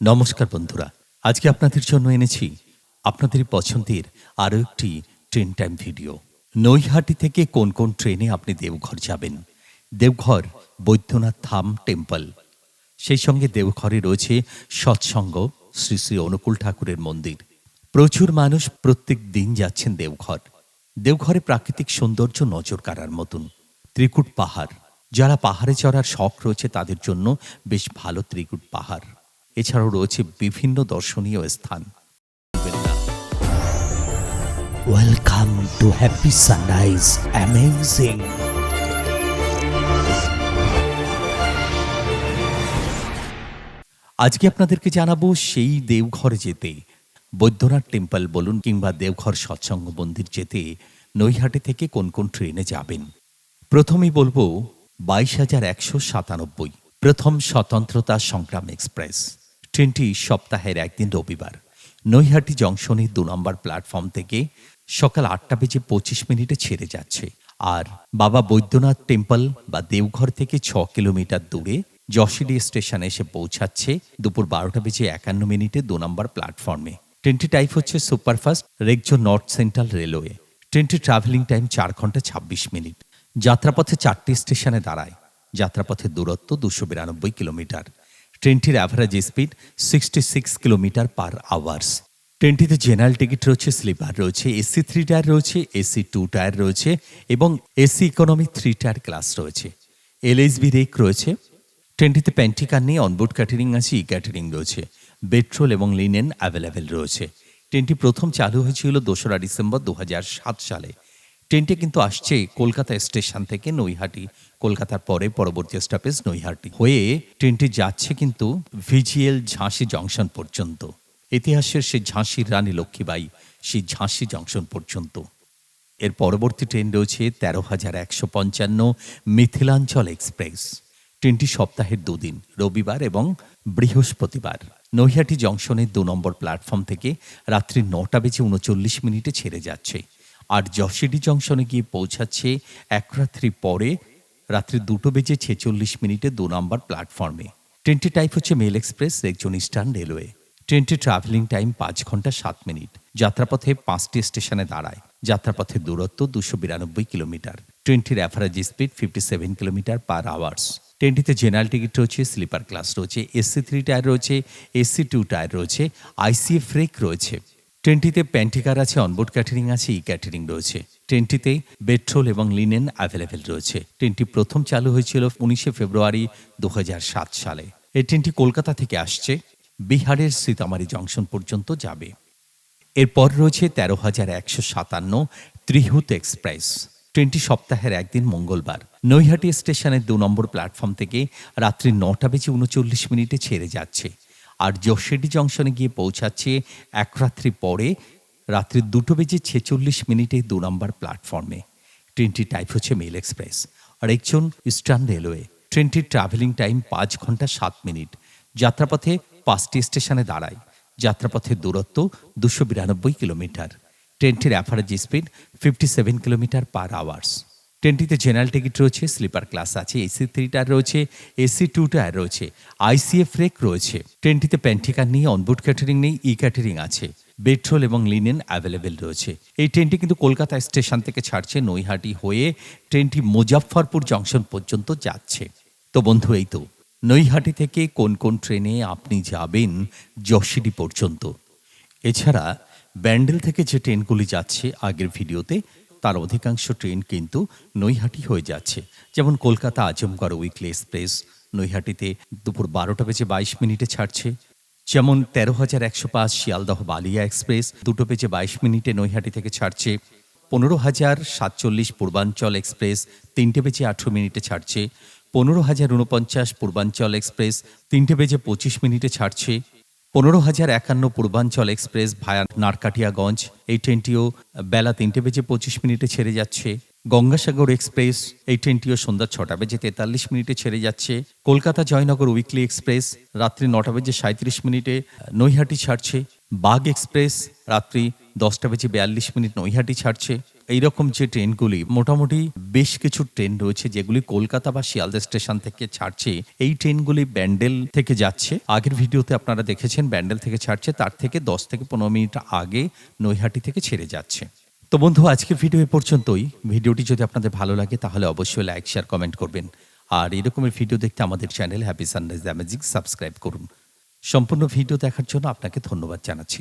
নমস্কার বন্ধুরা, আজকে আপনাদের জন্য এনেছি আপনাদের পছন্দের আরও একটি ট্রেন টাইম ভিডিও নৈহাটি থেকে কোন কোন ট্রেনে আপনি দেওঘর যাবেন? দেওঘর বৈদ্যনাথ থাম টেম্পল সেই সঙ্গে দেওঘরে রয়েছে সৎসঙ্গ শ্রী শ্রী অনুকূল ঠাকুরের মন্দির। প্রচুর মানুষ প্রত্যেক দিন যাচ্ছেন দেওঘর। দেওঘরে প্রাকৃতিক সৌন্দর্য নজর কাড়ার মতন। ত্রিকুট পাহাড়, যারা পাহাড়ে চড়ার শখ রয়েছে তাদের জন্য বেশ ভালো ত্রিকুট পাহাড়। এছাড়াও রয়েছে বিভিন্ন দর্শনীয় স্থান welcome to happy sunrise. Amazing. আজকে আপনাদেরকে জানাব সেই দেওঘরে যেতে বৈদ্যনাথ টেম্পল বলুন কিংবা দেওঘর সৎসঙ্গ মন্দির যেতে নৈহাটি থেকে কোন কোন ট্রেনে যাবেন প্রথমেই বলব বাইশ হাজার একশো সাতানব্বই প্রথম স্বতন্ত্রতা সংগ্রাম এক্সপ্রেস ট্রেনটি সপ্তাহের একদিন রবিবার। নৈহাটি জংশনের দু নম্বর প্ল্যাটফর্ম থেকে সকাল আটটা বেজে পঁচিশ মিনিটে ছেড়ে যাচ্ছে আর বাবা বৈদ্যনাথ টেম্পল বা দেওঘর থেকে ছ কিলোমিটার দূরে যশিডি স্টেশনে এসে পৌঁছাচ্ছে দুপুর বারোটা বেজে একান্ন মিনিটে দু নম্বর প্ল্যাটফর্মে। ট্রেনটি টাইপ হচ্ছে সুপারফাস্ট রেকজো নর্থ সেন্ট্রাল রেলওয়ে। ট্রেনটি ট্রাভেলিং টাইম চার ঘণ্টা ছাব্বিশ মিনিট। যাত্রাপথে চারটি স্টেশনে দাঁড়ায়। যাত্রাপথের দূরত্ব দুশো বিরানব্বই কিলোমিটার। ট্রেনটির average speed sixty six kilometre per hours ট্রেনটিতে general ticket রয়েছে স্লিপার রয়েছে এসি থ্রি টায়ার রয়েছে এসি টু টায়ার রয়েছে এবং AC economy three tier class রয়েছে। এলএসবি রেক রয়েছে। ট্রেনটিতে প্যান্টিকার নেই অনবোর্ড ক্যাটারিং আছে ই ক্যাটারিং রয়েছে। পেট্রোল এবং লিনেন অ্যাভেলেবেল রয়েছে। ট্রেনটি প্রথম চালু হয়েছিল দোসরা ডিসেম্বর দু হাজার সাত সালে। ট্রেনটি কিন্তু আসছে কলকাতা স্টেশন থেকে নৈহাটি, কলকাতার পরে পরবর্তী স্টপেজ নৈহাটি হয়ে ট্রেনটি যাচ্ছে কিন্তু ভিজিএল ঝাঁসি জংশন পর্যন্ত। ইতিহাসের সেই ঝাঁসির রানী লক্ষ্মীবাই সেই ঝাঁসি জংশন পর্যন্ত। এর পরবর্তী ট্রেন রয়েছে তেরো হাজার একশো পঞ্চান্ন মিথিলাঞ্চল এক্সপ্রেস। ট্রেনটি সপ্তাহের দুদিন, রবিবার এবং বৃহস্পতিবার। নৈহাটি জংশনের দু নম্বর প্ল্যাটফর্ম থেকে রাত্রি নটা বেজে উনচল্লিশ মিনিটে ছেড়ে যাচ্ছে। আর যশিডি জংশনে গিয়ে পৌঁছাচ্ছে এক রাত্রি পরে, রাত্রি দুটো বেজে ছেচল্লিশ মিনিটে দু নম্বর প্ল্যাটফর্মে। ট্রেনটি টাইপ হচ্ছে মেল এক্সপ্রেস রেকজন ইস্টার্ন রেলওয়ে। ট্রেনটি ট্রাভেলিং টাইম পাঁচ ঘণ্টা সাত মিনিট। যাত্রাপথে পাঁচটি স্টেশনে দাঁড়ায়। যাত্রাপথের দূরত্ব দুশো বিরানব্বই কিলোমিটার। ট্রেনটির average speed fifty seven kilometre per hours ট্রেনটিতে general ticket রয়েছে স্লিপার ক্লাস রয়েছে এসি থ্রি টায়ার রয়েছে এসি টু টায়ার রয়েছে আইসিএফ রেক রয়েছে। ট্রেনটিতে প্যান্টিকার আছে অনবোর্ড ক্যাটারিং আছে ই ক্যাটারিং রয়েছে। ট্রেনটিতে পেট্রোল এবং লিনেন অ্যাভেলেবেল রয়েছে। ট্রেনটি প্রথম চালু হয়েছিল উনিশে ফেব্রুয়ারি দু হাজার সাত সালে। এই ট্রেনটি কলকাতা থেকে আসছে, বিহারের সীতামারি জংশন পর্যন্ত যাবে। এরপর রয়েছে তেরো হাজার একশো সাতান্ন ত্রিহুত এক্সপ্রেস। ট্রেনটি সপ্তাহের একদিন মঙ্গলবার। নৈহাটি স্টেশনের দু নম্বর প্ল্যাটফর্ম থেকে রাত্রি নটা বেজে উনচল্লিশ মিনিটে ছেড়ে যাচ্ছে। আর যশোডি জংশনে গিয়ে পৌঁছাচ্ছে এক রাত্রি পরে, রাত্রি দুটো বেজে ছেচল্লিশ মিনিটে দু নম্বর প্ল্যাটফর্মে। ট্রেনটি টাইপ হচ্ছে মেল এক্সপ্রেস। আর একজন ইস্টার্ন রেলওয়ে। ট্রেনটির ট্রাভেলিং টাইম পাঁচ ঘণ্টা সাত মিনিট। যাত্রাপথে পাঁচটি স্টেশনে দাঁড়ায়। যাত্রাপথের দূরত্ব দুশো বিরানব্বই কিলোমিটার। ট্রেনটির average speed fifty seven kilometre per hours ট্রেনটিতে general ticket রয়েছে, স্লিপার ক্লাস আছে, এসি থ্রি টায়ার রয়েছে, এসি টু টায়ার রয়েছে, আইসিএফ রেক রয়েছে। ট্রেনটিতে প্যান্টিকার নেই, অনবোর্ড ক্যাটারিং নেই, ই ক্যাটারিং আছে। পেট্রোল এবং লিনেন অ্যাভেলেবেল রয়েছে। এই ট্রেনটি কিন্তু কলকাতা স্টেশন থেকে ছাড়ছে, নৈহাটি হয়ে ট্রেনটি মুজাফফরপুর জংশন পর্যন্ত যাচ্ছে। তো বন্ধু, এই তো, নৈহাটি থেকে কোন কোন ট্রেনে আপনি যাবেন যশিডি পর্যন্ত? এছাড়া ব্যান্ডেল থেকে যে ট্রেনগুলি যাচ্ছে, আগের ভিডিওতে তার অধিকাংশ ট্রেন কিন্তু নৈহাটি হয়ে যাচ্ছে। যেমন কলকাতা আজমগড় উইকলি এক্সপ্রেস নৈহাটিতে দুপুর বারোটা বেজে বাইশ মিনিটে ছাড়ছে। যেমন তেরো হাজার একশো পাঁচ শিয়ালদহ বালিয়া এক্সপ্রেস দুটো বেজে বাইশ মিনিটে নৈহাটি থেকে ছাড়ছে। পনেরো হাজার সাতচল্লিশ পূর্বাঞ্চল এক্সপ্রেস তিনটে বেজে আঠেরো মিনিটে ছাড়ছে। পনেরো হাজার উনপঞ্চাশ পূর্বাঞ্চল এক্সপ্রেস তিনটে বেজে পঁচিশ মিনিটে ছাড়ছে। পনেরো হাজার একান্ন পূর্বাঞ্চল এক্সপ্রেস ভায়া নারকাটিয়াগঞ্জ। এই ট্রেনটিও বেলা তিনটে বেজে পঁচিশ মিনিটে ছেড়ে যাচ্ছে। গঙ্গাসাগর এক্সপ্রেস, এই ট্রেনটিও সন্ধ্যা ছটা বেজে তেতাল্লিশ মিনিটে ছেড়ে যাচ্ছে। কলকাতা জয়নগর উইকলি এক্সপ্রেস, রাত্রি নটা বেজে সাঁত্রিশ মিনিটে নৈহাটি ছাড়ছে। বাঘ এক্সপ্রেস, রাত্রি দশটা বেজে বিয়াল্লিশ মিনিট নৈহাটি ছাড়ছে। এইরকম যে ট্রেনগুলি, মোটামুটি বেশ কিছু ট্রেন রয়েছে যেগুলি কলকাতা বা শিয়ালদা স্টেশন থেকে ছাড়ছে। এই ট্রেনগুলি ব্যান্ডেল থেকে যাচ্ছে। আগের ভিডিওতে আপনারা দেখেছেন, ব্যান্ডেল থেকে ছাড়ছে, তার থেকে দশ থেকে পনেরো মিনিট আগে নৈহাটি থেকে ছেড়ে যাচ্ছে। তো বন্ধু আজকের ভিডিও এ পর্যন্তই। ভিডিওটি যদি আপনাদের ভালো লাগে, তাহলে অবশ্যই লাইক, শেয়ার, কমেন্ট করবেন। আর এরকমের ভিডিও দেখতে আমাদের channel happy sunrise the magic subscribe করুন। সম্পূর্ণ ভিডিও দেখার জন্য আপনাকে ধন্যবাদ জানাচ্ছি।